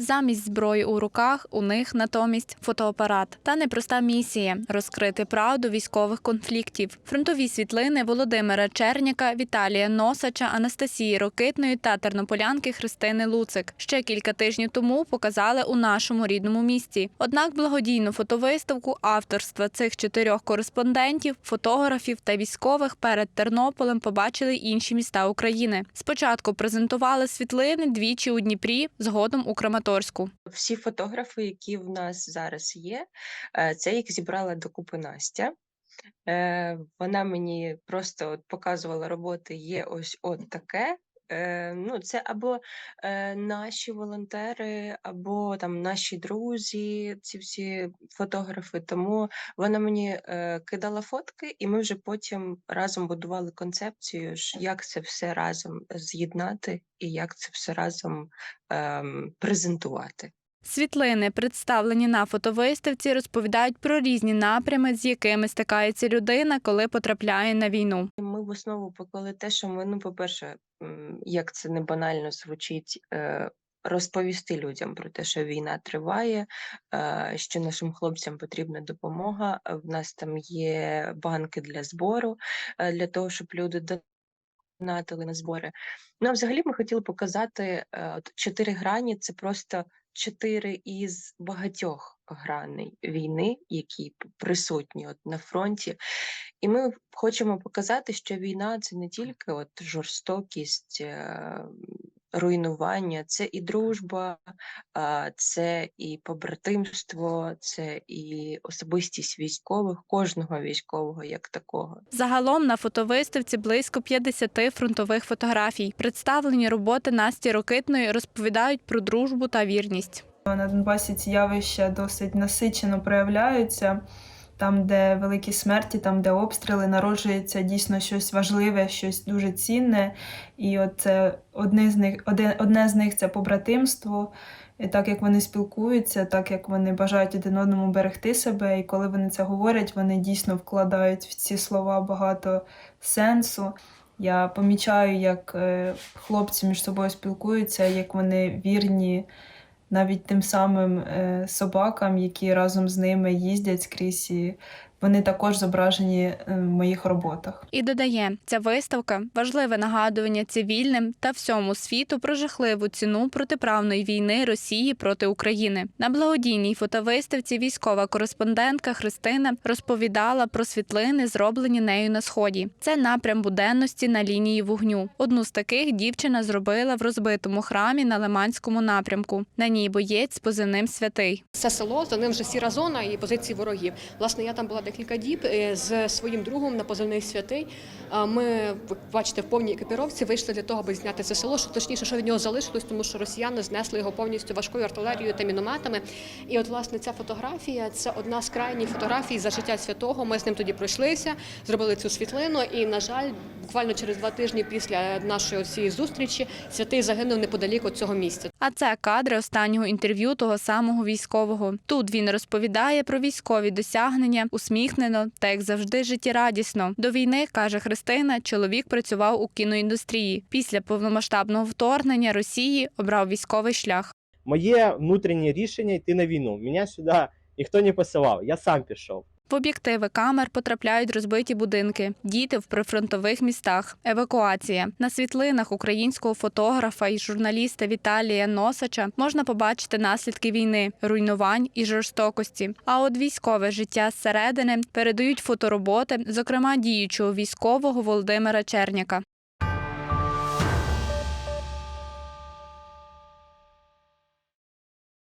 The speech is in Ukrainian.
Замість зброї у руках у них натомість фотоапарат. Та непроста місія розкрити правду військових конфліктів. Фронтові світлини Володимира Черняка, Віталія Носача, Анастасії Рокитної та тернополянки Христини Луцик ще кілька тижнів тому показали у нашому рідному місті. Однак благодійну фотовиставку авторства цих чотирьох кореспондентів, фотографів та військових перед Тернополем побачили інші міста України. Спочатку презентували світлини двічі у Дніпрі, згодом у Краматорську. Всі фотографи, які в нас зараз є, е, це їх зібрала докупи Настя. Е, Вона мені просто от показувала роботи, є ось от таке. Е, Ну, це або е, наші волонтери, або там наші друзі, ці всі фотографи. Тому вона мені е, кидала фотки, і ми вже потім разом будували концепцію, як це все разом з'єднати і як це все разом е, презентувати. Світлини, представлені на фотовиставці, розповідають про різні напрями, з якими стикається людина, коли потрапляє на війну. Ми в основу поклали те, що ми, ну, по-перше, як це не банально звучить, е, розповісти людям про те, що війна триває, е, що нашим хлопцям потрібна допомога. е, В нас там є банки для збору, для того, щоб люди донатили на збори. Ну, а взагалі ми хотіли показати чотири грані це просто чотири із багатьох граней війни, які присутні от на фронті. І ми хочемо показати, що війна це не тільки от жорстокість, е, руйнування, це і дружба, це і побратимство, це і особистість військових, кожного військового як такого. Загалом на фотовиставці близько 50 фронтових фотографій. Представлені роботи Насті Рокитної розповідають про дружбу та вірність. На Донбасі ці явища досить насичено проявляються. Там, де великі смерті, там, де обстріли, народжується дійсно щось важливе, щось дуже цінне. І от це одне з них, одне, з них це побратимство. І так як вони спілкуються, так як вони бажають один одному берегти себе, і коли вони це говорять, вони дійсно вкладають в ці слова багато сенсу. Я помічаю, як е, хлопці між собою спілкуються, як вони вірні навіть тим самим е, собакам, які разом з ними їздять скрізь, і вони також зображені е, в моїх роботах. І додає, ця виставка важливе нагадування цивільним та всьому світу про жахливу ціну протиправної війни Росії проти України. На благодійній фотовиставці військова кореспондентка Христина розповідала про світлини, зроблені нею на сході. Це напрям буденності на лінії вогню. Одну з таких дівчина зробила в розбитому храмі на Лиманському напрямку. На ній боєць з позивним святий. Це село, за ним вже сіра зона і позиції ворогів. Власне, я там була декілька діб е, з своїм другом на позивний святий. Ми, бачите, в повній екіпіровці вийшли для того, аби зняти це село, що точніше, що від нього залишилось, тому що росіяни знесли його повністю важкою артилерією та мінометами. І от, власне, ця фотографія це одна з крайніх фотографій за життя святого. Ми з ним тоді пройшлися, зробили цю світлину. І, на жаль, буквально через два тижні після нашої цієї зустрічі святий загинув неподалік від цього місця. А це кадри останнього інтерв'ю того самого військового. Тут він розповідає про військові досягнення, усміхнено та як завжди життєрадісно. До війни каже Христина, чоловік працював у кіноіндустрії. Після повномасштабного вторгнення Росії обрав військовий шлях. Моє внутрішнє рішення йти на війну. Мене сюди ніхто не посилав, я сам пішов. В об'єктиви камер потрапляють розбиті будинки, діти в прифронтових містах, евакуація. На світлинах українського фотографа і журналіста Віталія Носача можна побачити наслідки війни, руйнувань і жорстокості. А от військове життя зсередини передають фотороботи, зокрема діючого військового Володимира Черняка.